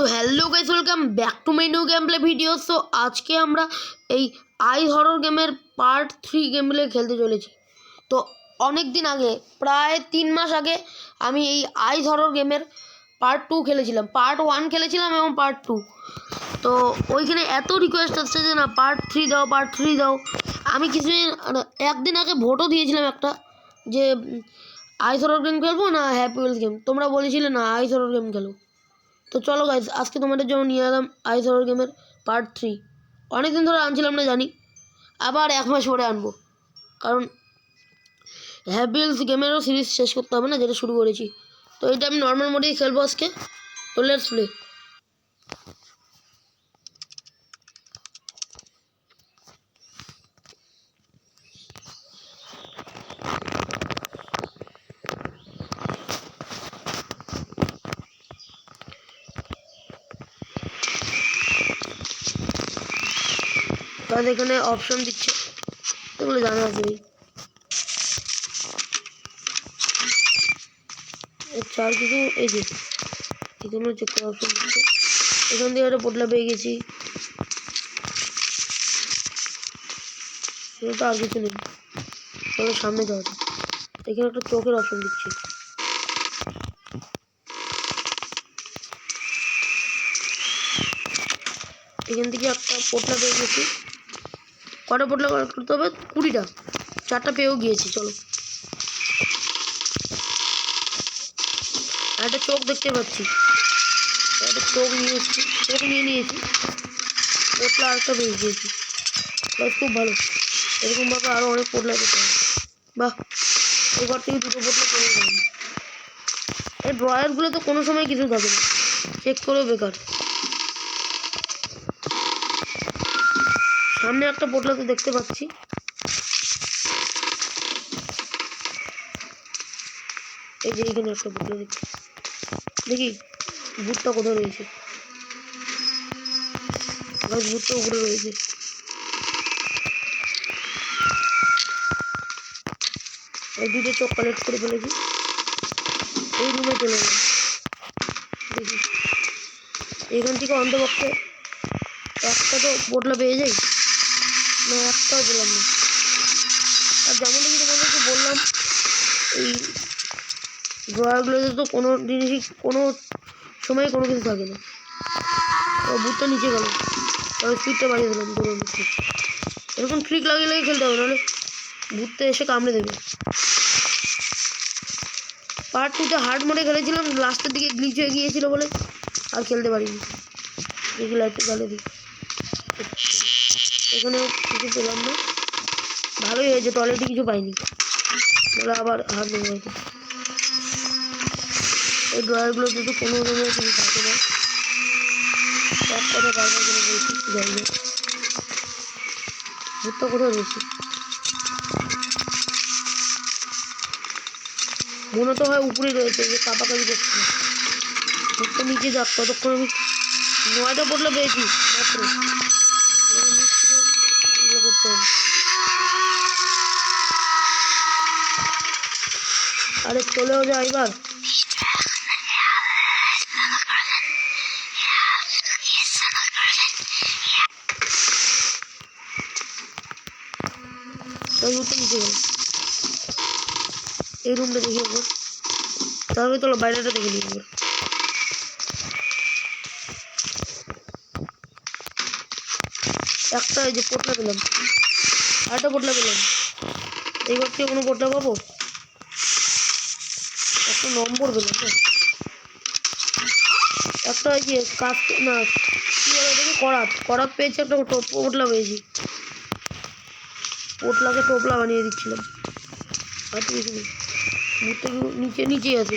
তো hello guys welcome back to my new game play video so আজকে আমরা এই আই হরর গেমের পার্ট থ্রি গেম প্লে খেলতে চলেছি। তো অনেক দিন আগে, প্রায় তিন মাস আগে, আমি এই আইস হরর গেমের পার্ট টু খেলেছিলাম। পার্ট ওয়ান খেলেছিলাম এবং পার্ট টু তো ওইখানে এত রিকোয়েস্ট আসছে যে, না পার্ট থ্রি দাও পার্ট থ্রি দাও। আমি কিছুদিন একদিন আগে ভোটও দিয়েছিলাম একটা যে আইস হরর গেম খেলব না হ্যাপি ওয়েলথ গেম তোমরা বলেছিলে, না আইস হরর গেম খেলো। তো চলো গাইজ আজকে তোমাদের জন্য নিয়ে এলাম আইস হরর গেমের পার্ট থ্রি অনেক দিন ধরে আনছিলাম না, জানি। আবার এক মাস পরে আনব। কারণ হ্যাবিলস গেমেরও সিরিজ শেষ করতে হবে না, যেটা শুরু করেছি। তো এটা আমি নর্মাল মোডেই খেলব আজকে। তো লেটস প্লে তাহলে এখানে অপশন দিচ্ছে। এগুলো জানা আছে চার কিছু এই যে, এখানে করা অপশন দিচ্ছে। এখান থেকে একটা পোটলা পেয়ে গেছি। এখানে তো আর কিছু নেই। সামনে যাওয়া এখানে একটা চোখের অপশন দিচ্ছে। এখান থেকে একটা পোটলা পেয়ে গেছি। কটা পোটলা করতে হবে? কুড়িটা। চারটা পেয়েও গিয়েছি, চলো। একটা চোখ দেখতে পাচ্ছি। একটা চোখ নিয়ে এসেছি, চোখ নিয়ে নিয়েছি। পোটলা আরেকটা পেয়ে গিয়েছি। খুব ভালো। এরকমভাবে আরও অনেক পোটলা পেতে হবে। বাহ! এবার থেকে দুটো পোটলা পেয়ে গেলাম। এই ড্রয়ারগুলো তো কোনো সময় কিছু থাকে না। চেক করেও বেকার। সামনে একটা পোটলা তো দেখতে পাচ্ছি। এই যে এইখানে একটা পোটলা দেখছি। দেখি ভূতটা কোথায় রয়েছে? ভূতটা উপরে রয়েছে? এই দুটো চোখ কালেক্ট করে ফেলেছি। এই রুমে চলে দেখি। এখান থেকে অন্তপক্ষে একটা তো বোটলা পেয়ে যাই। না একটাও পেলাম না। আর যেমন কিন্তু তোমাদেরকে বললাম, এই ড্রয়ারগুলোতে তো কোনো জিনিসই কোনো সময় কোনো কিছু থাকে না। ও বুটটা নিচে গেল। তবে স্পিডটা বাড়িয়ে দিলাম দৌড়ানোর স্পিড এরকম ট্রিক লাগিয়ে লাগিয়ে খেলতে হবে, নাহলে ভূতটা এসে কামড়ে দেবে। পার্ট টুতে হার্ড মোডে খেলেছিলাম লাস্টের দিকে গ্লিচ হয়ে গিয়েছিল বলে আর খেলতে পারিনি। দেখি লাইটটা জ্বালিয়ে দিই। এখানেও কিছু পেলাম না। ভালোই হয়েছে টয়লেটে কিছু পাইনি। তাহলে আবার হাত হয়তো এই ড্রয়ারগুলোতে তো কোনো রকমের কিছু থাকে না। এক কথা বারবার করে বলছি জানি না ভূতটা কোথায় রয়েছে? মনে তো হয় উপরে রয়েছে, যে কাপাকাপি করছে। না ভূতটা নিচে যাক, ততক্ষণ আমি নয়টা পড়লে পেয়েছি। মাত্র। এবার নিচ থেকে এগুলো করতে হবে আরে চলেও যা এবার ওই রুমটা নিচে গেল এই রুমটা দেখি একবার তারপরে চলো বাইরেটা দেখে নিই একটা এই যে পোটলা পেলাম। আরেকটা পোটলা পেলাম। এইবার থেকে কোনো পোটলা পাবো? একটা নম্বর পেলাম না। একটা ওই যে কাজ, না, কী বলে ওটাকে? করাত। করাত পেয়েছি একটা পোটলা পেয়েছি। পোটলাকে টোপলা বানিয়ে দিচ্ছিলাম। আর কিছু নিচে, নিচেই আছে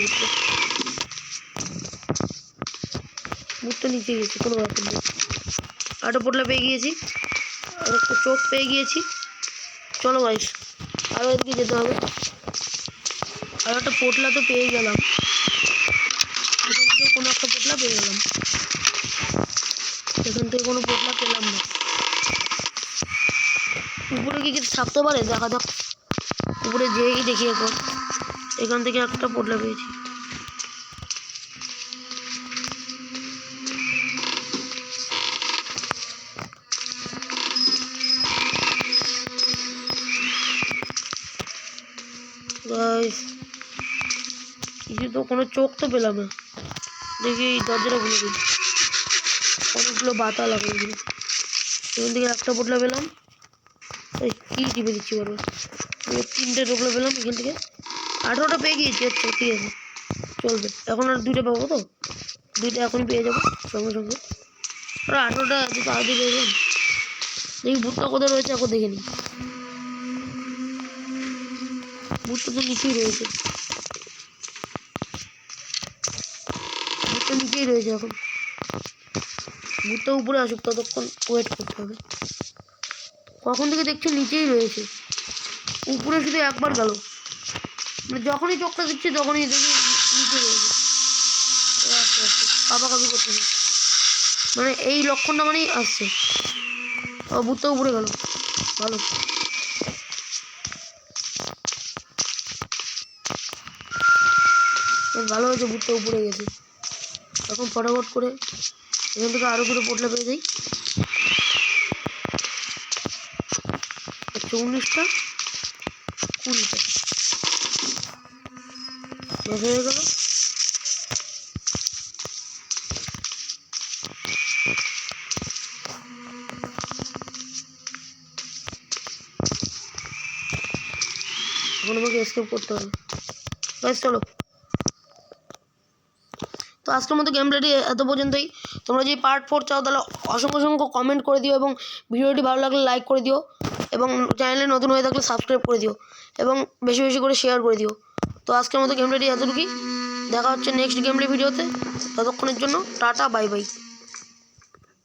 মুখটা। নিচে গেছে কোনো ব্যাপার নেই। আরেকটা পোটলা পেয়ে গিয়েছি। একটা চোখ পেয়ে গিয়েছি। চলো গাইস আরও এদিকে যেতে হবে। আর একটা পোটলা তো পেয়ে গেলাম। এখান থেকে কোনো একটা পোটলা পেয়ে গেলাম। এখান থেকে কোনো পোটলা পেলাম না। উপরে কি কিছু থাকতে পারে? দেখা যাক। উপরে যেয়েই দেখি এখন। এখান থেকে একটা পোটলা পেয়েছি। তো কোনো চোখ তো পেলাম না। দেখি এই দরজাটা খুলে দিই। অনেকগুলো বাতা লাগাই দিল। এখান থেকে একটা বোটলা পেলাম। কি টিপে দিচ্ছি এবার তিনটে টোপলা পেলাম এখান থেকে। আঠেরোটা পেয়ে গিয়েছি আচ্ছা ঠিক আছে। চলবে। এখন আর দুইটা পাবো তো? দুইটা এখনই পেয়ে যাব সঙ্গে সঙ্গে। আর আঠেরোটা এত তাড়াতাড়ি পেয়ে গেলাম দেখি ভুট্টা কোথায় রয়েছে এখন দেখে নিই। ভুট্টা তো নিচেই রয়েছে। নিচেই রয়েছে এখন। ভুট্টা উপরে আসুক, ততক্ষণ ওয়েট করতে হবে। কখন থেকে দেখছি নিচেই রয়েছে? উপরে শুধু একবার গেল। মানে যখনই চোখটা দিচ্ছি তখনই দেখি নিচে রয়েছে আস্তে আস্তে কাপাকাপি করতে হবে। মানে এই লক্ষণটা মানেই আসছে। ও ভুট্টা উপরে গেল। ভালো। ভালো হয়েছে ভুট্টা উপরে গেছে। এখন ফটাফট করে এখান থেকে আরও দুটো পোটলা পেয়ে যাই। আচ্ছা উনিশটা কুড়িটা হয়ে গেল। এখন আমাকে এসকেপ করতে হবে। ব্যাস চলো। তো আজকের মতো গেম প্লেটি এত পর্যন্তই। তোমরা যদি পার্ট ফোর চাও, তাহলে অসংখ্য অসংখ্য কমেন্ট করে দিও এবং ভিডিওটি ভালো লাগলে লাইক করে দিও এবং চ্যানেলে নতুন হয়ে থাকলে সাবস্ক্রাইব করে দিও এবং বেশি বেশি করে শেয়ার করে দিও। তো আজকের মতো গেম প্লেটি এতটুকুই। দেখা হচ্ছে নেক্সট গেম প্লে ভিডিওতে ততক্ষণের জন্য টাটা বাই বাই